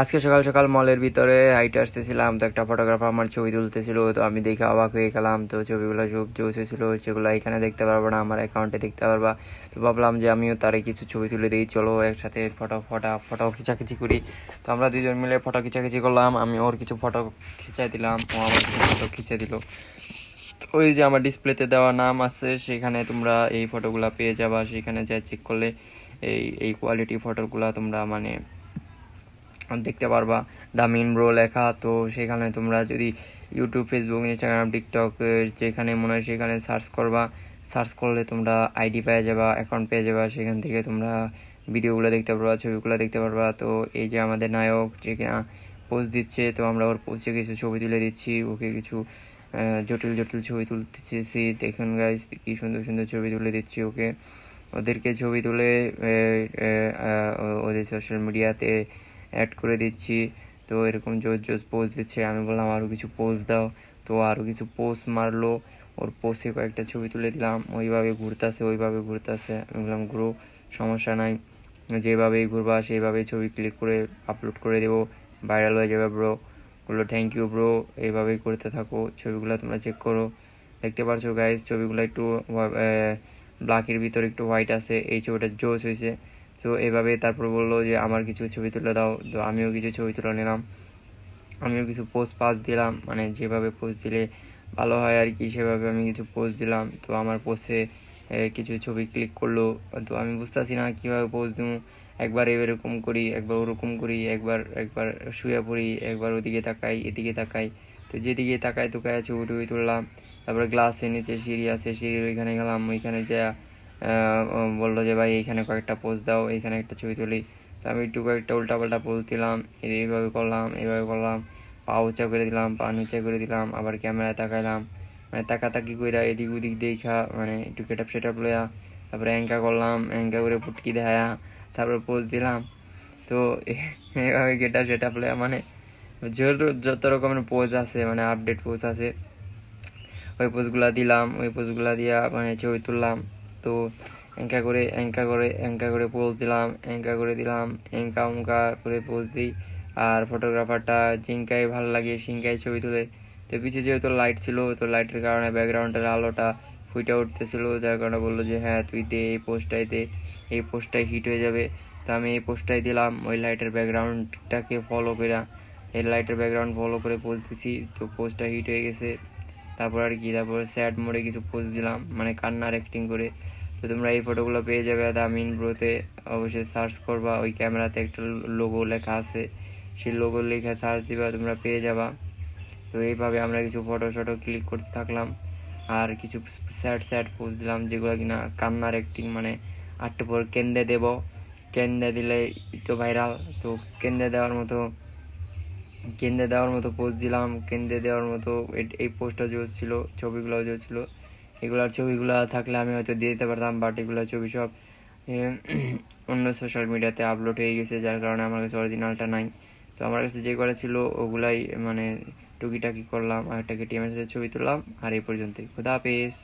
আজকে সকাল সকাল মলের ভিতরে হাইটে আসতেছিলাম, তো একটা ফটোগ্রাফার আমার ছবি তুলতেছিল, তো আমি দেখে অবাক হয়ে গেলাম, তো ছবিগুলো সব জোস হয়েছিল, সেগুলো এখানে দেখতে পারব না, আমার অ্যাকাউন্টে দেখতে পারবা। তো ভাবলাম যে আমিও তারে কিছু ছবি তুলে দিই, চলো একসাথে ফটো ফটো ফটো খিচাখিচি করি। তো আমরা দুজন মিলে ফটো খিচাখিচি করলাম, আমি ওর কিছু ফটো খিচাই দিলাম, ও আমার কিছু ফটো খিচে দিল। ওই যে আমার ডিসপ্লেতে দেওয়া নাম আছে, সেখানে তোমরা এই ফটোগুলা পেয়ে যাবা, সেখানে যা চেক করলে এই এই কোয়ালিটি ফটোগুলা তোমরা মানে দেখতে পারবা। দ্য মিন ব্রো লেখা, তো সেখানে তোমরা যদি ইউটিউব ফেসবুক ইনস্টাগ্রাম টিকটক যেখানে মনে হয় সেখানে সার্চ করবা সার্চ করলে তোমরা আইডি পেয়ে যাবা অ্যাকাউন্ট পেয়ে যাবা, সেখান থেকে তোমরা ভিডিওগুলো দেখতে পারবা, ছবিগুলো দেখতে পারবা। তো এই যে আমাদের নায়ক যে কিনা পোস্ট দিচ্ছে, তো আমরা ওর পোস্টে কিছু ছবি তুলে দিচ্ছি, ওকে কিছু জটিল জটিল ছবি তুলতেছি। দেখুন গাইস কি সুন্দর সুন্দর ছবি তুলে দিচ্ছি ওকে। ওদেরকে ছবি তুলে ওদের সোশ্যাল মিডিয়াতে অ্যাড করে দিচ্ছি। তো এরকম জোর জোর পোস্ট দিচ্ছে। আমি বললাম আরও কিছু পোস্ট দাও। তো আরও কিছু পোস্ট মারলো। ওর পোস্টে কয়েকটা ছবি তুলে দিলাম। ওইভাবে ঘুরতেছে ওইভাবে ঘুরতেছে। আমি বললাম ঘুরো সমস্যা নাই। যেভাবেই ঘুরবা, সেইভাবেই ছবি ক্লিক করে আপলোড করে দেবো। ভাইরাল হয়ে যাবে ব্রো বলল থ্যাংক ইউ ব্রো এইভাবেই করতে থাকো। ছবিগুলো তোমরা চেক করো। দেখতে পারছ গাইজ ছবিগুলো একটু ব্ল্যাকের ভিতরে একটু হোয়াইট আছে। এই ছবিটা জোস হয়েছে। তো এভাবে তারপর বলল যে, আমার কিছু ছবি তুলে দাও। তো আমিও কিছু ছবি তুলে নিলাম। আমিও কিছু পোস্ট পাস দিলাম। মানে যেভাবে পোস্ট দিলে ভালো হয় আর কি, সেভাবে আমি কিছু পোস্ট দিলাম। তো আমার পোস্টে কিছু ছবি ক্লিক করল। তো আমি বুঝতেছি না কীভাবে পোস্ট দিব। একবার এরকম করি, একবার ওরকম করি, একবার একবার শুয়ে পড়ি, একবার ওদিকে তাকাই, এদিকে তাকাই। তো যেদিকে তাকাই তো ছবি টবি তুললাম। তারপরে গ্লাসের নিচে সিঁড়ি আছে, সিঁড়ির ওইখানে গেলাম। ওইখানে যা বলল যে, ভাই এইখানে কয়েকটা পোজ দাও এইখানে একটা ছবি তুলি। তো আমি একটু কয়েকটা উল্টাপাল্টা পোজ দিলাম এই- এইভাবে করলাম এইভাবে করলাম, পা উঁচা করে দিলাম, পা নিচা করে দিলাম, আবার ক্যামেরায় তাকাইলাম। মানে তাকাতাকি কইরা এদিক ওদিক দেখা মানে একটু কেটাপ সেটাপ লইয়া, তারপরে অ্যাঙ্কা করলাম অ্যাঙ্কা করে পুটকি দেখায়া, তারপরে পোজ দিলাম। তো এইভাবে গেটাপ সেটাপ লইয়া মানে যত যত রকমের পোজ আছে মানে আপডেট পোজ আছে, ওই পোজগুলা দিলাম, ওই পোজগুলা দিয়া মানে ছবি তুললাম। তো অ্যাঙ্কা করে অ্যাঙ্কা করে অ্যাঙ্কা করে পোজ দিলাম অ্যাঙ্কা করে দিলাম অ্যাঙ্কা উঙ্কা করে পোজ দিই। আর ফটোগ্রাফারটা জিঙ্কাই ভালো লাগে, সিঙ্কাই ছবি তুলে। তো পিছিয়ে যেহেতু লাইট ছিল, তো লাইটের কারণে ব্যাকগ্রাউন্ডের আলোটা ফুইটা উঠতেছিল। যার কারণে বলল যে হ্যাঁ তুই দে এই পোস্টটাই দে, এই পোস্টটাই হিট হয়ে যাবে। তো আমি এই পোস্টটাই দিলাম, ওই লাইটের ব্যাকগ্রাউন্ডটাকে ফলো করে এই লাইটের ব্যাকগ্রাউন্ড ফলো করে পোস্ট দিছি, তো পোস্টটা হিট হয়ে গেছে। তারপর আর কি, তারপর স্যাড মোডে কিছু পোস্ট দিলাম মানে কান্নার অ্যাক্টিং করে। তো তোমরা এই ফটোগুলো পেয়ে যাবে দা মিন ব্রোতে অবশ্যই সার্চ করবা, ওই ক্যামেরাতে একটা লোগো লেখা আছে। সেই লোগো লেখা সার্চ দিবা, তোমরা পেয়ে যাবা। তো এইভাবে আমরা কিছু ফটো শটো ক্লিক করতে থাকলাম। আর কিছু স্যাড স্যাড পোস্ট দিলাম, যেগুলো কিনা কান্নার অ্যাক্টিং মানে আটটা পর কেন্দ্রে দেব। কেন্দ্রে দিলে তো ভাইরাল তো কেন্দ্রে দেওয়ার মতো কেন্দ্রে দেওয়ার মতো পোস্ট দিলাম, কেন্দ্রে দেওয়ার মতো এই পোস্টটা জোর ছিল ছবিগুলো জোর ছিল, এগুলার ছবিগুলো থাকলে আমি হয়তো দিয়ে দিতে পারতাম বাট এগুলো ছবি সব অন্য সোশ্যাল মিডিয়াতে আপলোড হয়ে গেছে, যার কারণে আমার কাছে অরিজিনালটা নাই। তো আমার কাছে যে করা ছিল, ওগুলাই মানে টুকিটাকি করলাম, আর একটা কেটিএমের সাথে ছবি তুললাম, আর এই পর্যন্তই। খুদা হাফেজ।